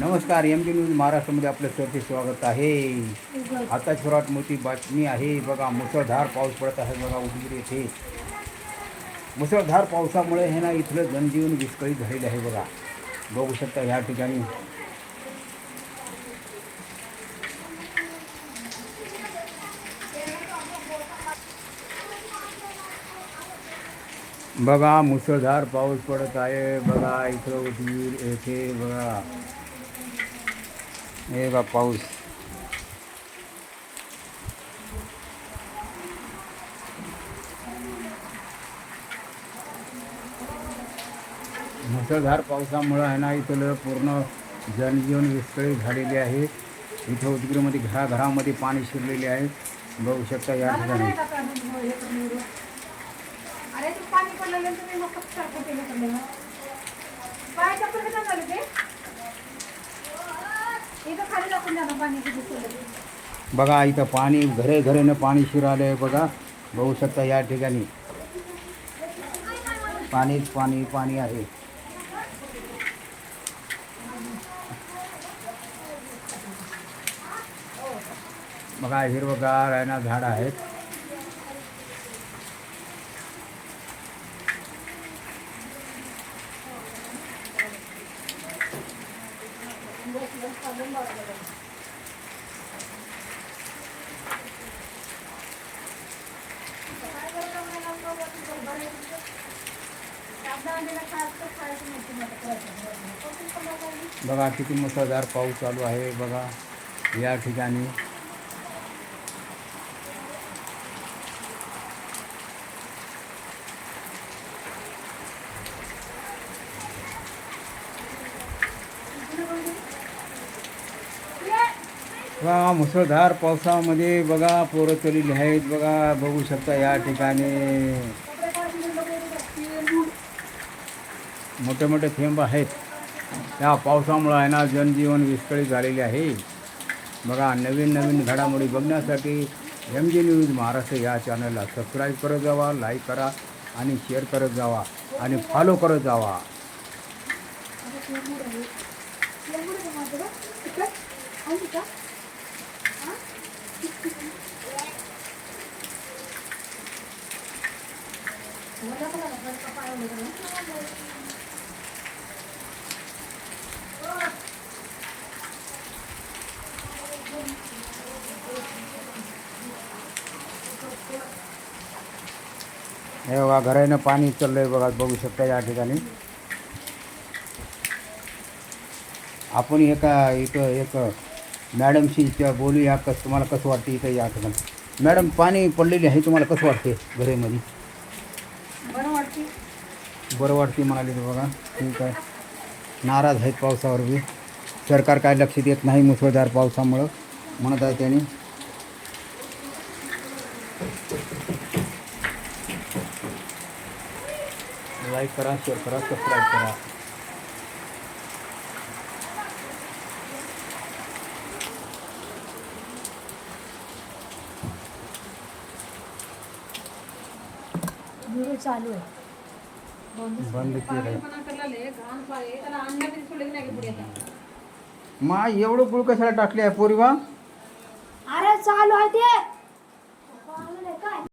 नमस्कार M D news महाराष्ट्रामध्ये आपलं सरचे स्वागत आहे. आता सर्वात मोठी बातमी आहे. बघा मुसळधार पाऊस पडत आहे. बघा उदगीर येथे. मुसळधार पावसामुळे हे ना इथलं जनजीवन विस्कळीत झालेलं आहे. बघा बघू शकता ह्या ठिकाणी. बघा मुसळधार पाऊस पडत आहे. बघा इथं उदगीर येथे बघा. हे बघा पाऊस मुसळधार पावसामुळं आहे ना इथलं पूर्ण जनजीवन विस्कळीत झालेले आहे. इथं उदगीरमध्ये घराघरामध्ये पाणी शिरलेले आहे. बघू शकता या ठिकाणी. बघा इथं पाणी घरे घरेनं पाणी शिरालं आहे बघा. बघू शकता या ठिकाणी. पाणीच पाणी पाणी आहे. बघा हिरवगार आहे ना झाड आहेत. बघा किती मुसळधार पाऊस चालू आहे. बघा या ठिकाणी बघा मुसळधार पावसामध्ये बघा पोरं चलेली आहेत. बघा बघू शकता या ठिकाणी. मोठे मोठे थेंब आहेत. त्या पावसामुळं आहे ना जनजीवन विस्कळीत झालेले आहे. बघा नवीन नवीन घडामोडी बघण्यासाठी एम जी न्यूज महाराष्ट्र या चॅनलला सबस्क्राईब करत जावा लाईक करा आणि शेअर करत जावा आणि फॉलो करत जावा. हे बघा घरानं पाणी चाललंय बघा बघू शकता या ठिकाणी. आपण एका इथं एक मॅडमशी इथं बोलूया कसं तुम्हाला कसं वाटते इथं या ठिकाणी? मॅडम पाणी पडलेली आहे तुम्हाला कसं वाटते घरेमध्ये? बरं वाटते म्हणाले ते बघा. ठीक आहे. नाराज आहेत पावसावर बी. सरकार काय लक्ष देत नाही मुसळधार पावसामुळं म्हणत आहे त्यांनी. लाईक करा शेअर करा सबस्क्राईब करा. व्हिडिओ चालू आहे. बंद केलं मा एवढं गुळ कशाला टाकले आहे पोरी बा अरे चालू आहे ते.